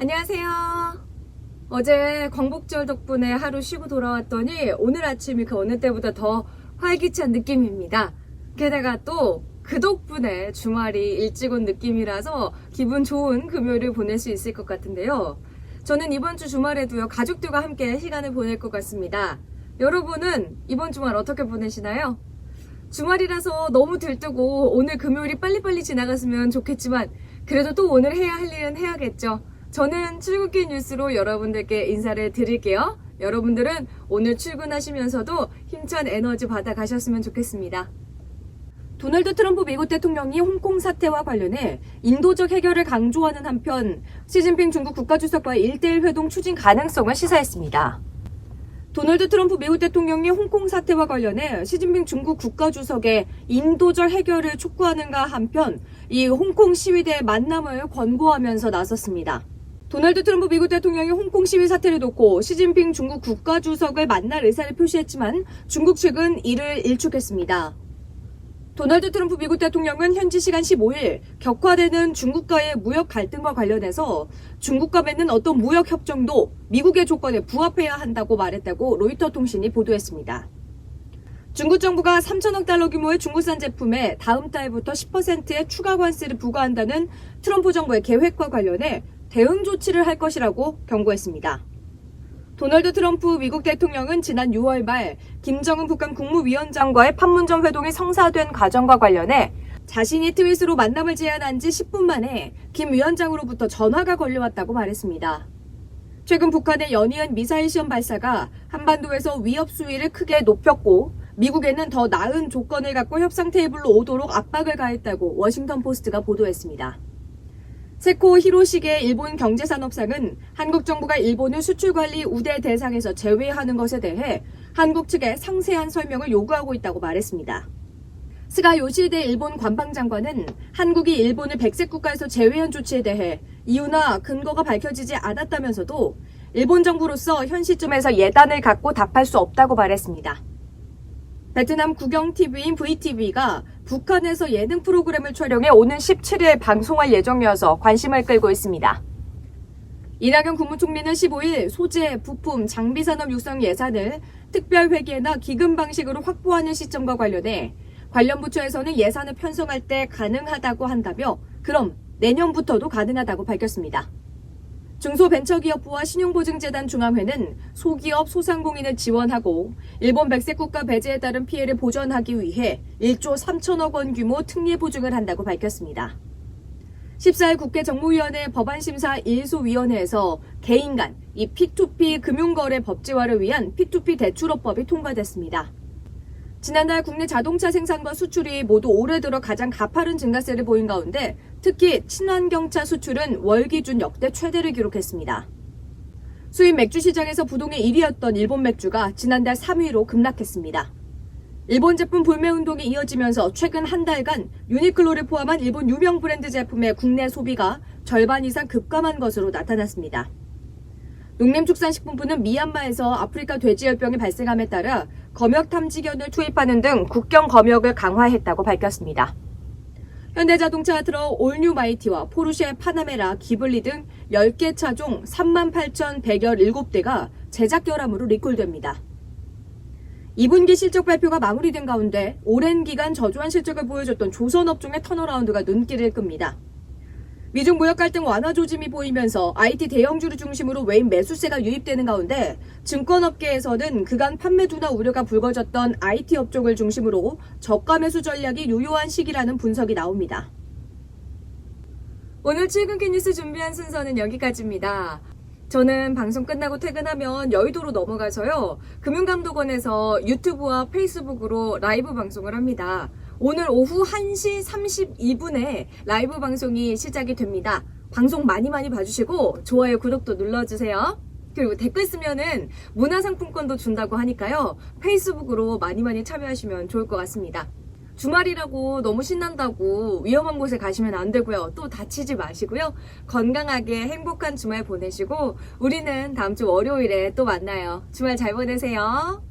안녕하세요. 어제 광복절 덕분에 하루 쉬고 돌아왔더니 오늘 아침이 그 어느 때보다 더 활기찬 느낌입니다. 게다가 또 그 덕분에 주말이 일찍 온 느낌이라서 기분 좋은 금요일을 보낼 수 있을 것 같은데요. 저는 이번 주 주말에도요, 가족들과 함께 시간을 보낼 것 같습니다. 여러분은 이번 주말 어떻게 보내시나요? 주말이라서 너무 들뜨고 오늘 금요일이 빨리빨리 지나갔으면 좋겠지만 그래도 또 오늘 해야 할 일은 해야겠죠. 저는 출국길 뉴스로 여러분들께 인사를 드릴게요. 여러분들은 오늘 출근하시면서도 힘찬 에너지 받아 가셨으면 좋겠습니다. 도널드 트럼프 미국 대통령이 홍콩 사태와 관련해 인도적 해결을 강조하는 한편 시진핑 중국 국가주석과의 1대1 회동 추진 가능성을 시사했습니다. 도널드 트럼프 미국 대통령이 홍콩 사태와 관련해 시진핑 중국 국가주석의 인도적 해결을 촉구하는가 한편 이 홍콩 시위대의 만남을 권고하면서 나섰습니다. 도널드 트럼프 미국 대통령이 홍콩 시위 사태를 놓고 시진핑 중국 국가주석을 만날 의사를 표시했지만 중국 측은 이를 일축했습니다. 도널드 트럼프 미국 대통령은 현지 시간 15일 격화되는 중국과의 무역 갈등과 관련해서 중국과 맺는 어떤 무역 협정도 미국의 조건에 부합해야 한다고 말했다고 로이터 통신이 보도했습니다. 중국 정부가 3천억 달러 규모의 중국산 제품에 다음 달부터 10%의 추가 관세를 부과한다는 트럼프 정부의 계획과 관련해 대응 조치를 할 것이라고 경고했습니다. 도널드 트럼프 미국 대통령은 지난 6월 말 김정은 북한 국무위원장과의 판문점 회동이 성사된 과정과 관련해 자신이 트윗으로 만남을 제안한 지 10분 만에 김 위원장으로부터 전화가 걸려왔다고 말했습니다. 최근 북한의 연이은 미사일 시험 발사가 한반도에서 위협 수위를 크게 높였고 미국에는 더 나은 조건을 갖고 협상 테이블로 오도록 압박을 가했다고 워싱턴 포스트가 보도했습니다. 세코 히로시게 일본 경제산업상은 한국 정부가 일본을 수출관리 우대 대상에서 제외하는 것에 대해 한국 측에 상세한 설명을 요구하고 있다고 말했습니다. 스가 요시히데 일본 관방장관은 한국이 일본을 백색 국가에서 제외한 조치에 대해 이유나 근거가 밝혀지지 않았다면서도 일본 정부로서 현 시점에서 예단을 갖고 답할 수 없다고 말했습니다. 베트남 국영TV인 VTV가 북한에서 예능 프로그램을 촬영해 오는 17일 방송할 예정이어서 관심을 끌고 있습니다. 이낙연 국무총리는 15일 소재, 부품, 장비 산업 육성 예산을 특별 회계나 기금 방식으로 확보하는 시점과 관련해 관련 부처에서는 예산을 편성할 때 가능하다고 한다며 그럼 내년부터도 가능하다고 밝혔습니다. 중소벤처기업부와 신용보증재단 중앙회는 소기업 소상공인을 지원하고 일본 백색 국가 배제에 따른 피해를 보전하기 위해 1조 3천억 원 규모 특례 보증을 한다고 밝혔습니다. 14일 국회 정무위원회 법안심사 1소위원회에서 개인 간 이 P2P 금융거래 법제화를 위한 P2P 대출업법이 통과됐습니다. 지난달 국내 자동차 생산과 수출이 모두 올해 들어 가장 가파른 증가세를 보인 가운데 특히 친환경차 수출은 월 기준 역대 최대를 기록했습니다. 수입 맥주 시장에서 부동의 1위였던 일본 맥주가 지난달 3위로 급락했습니다. 일본 제품 불매 운동이 이어지면서 최근 한 달간 유니클로를 포함한 일본 유명 브랜드 제품의 국내 소비가 절반 이상 급감한 것으로 나타났습니다. 농림축산식품부는 미얀마에서 아프리카 돼지열병이 발생함에 따라 검역 탐지견을 투입하는 등 국경 검역을 강화했다고 밝혔습니다. 현대자동차 들어 올뉴 마이티와 포르쉐 파나메라, 기블리 등 10개 차종 38,117대가 제작 결함으로 리콜됩니다. 2분기 실적 발표가 마무리된 가운데 오랜 기간 저조한 실적을 보여줬던 조선업종의 턴어라운드가 눈길을 끕니다. 미중 무역 갈등 완화 조짐이 보이면서 IT 대형주를 중심으로 외인 매수세가 유입되는 가운데 증권업계에서는 그간 판매 둔화 우려가 불거졌던 IT 업종을 중심으로 저가 매수 전략이 유효한 시기라는 분석이 나옵니다. 오늘 출근길 뉴스 준비한 순서는 여기까지입니다. 저는 방송 끝나고 퇴근하면 여의도로 넘어가서요. 금융감독원에서 유튜브와 페이스북으로 라이브 방송을 합니다. 오늘 오후 1시 32분에 라이브 방송이 시작이 됩니다. 방송 많이 많이 봐주시고 좋아요, 구독도 눌러주세요. 그리고 댓글 쓰면은 문화상품권도 준다고 하니까요. 페이스북으로 많이 많이 참여하시면 좋을 것 같습니다. 주말이라고 너무 신난다고 위험한 곳에 가시면 안 되고요. 또 다치지 마시고요. 건강하게 행복한 주말 보내시고 우리는 다음 주 월요일에 또 만나요. 주말 잘 보내세요.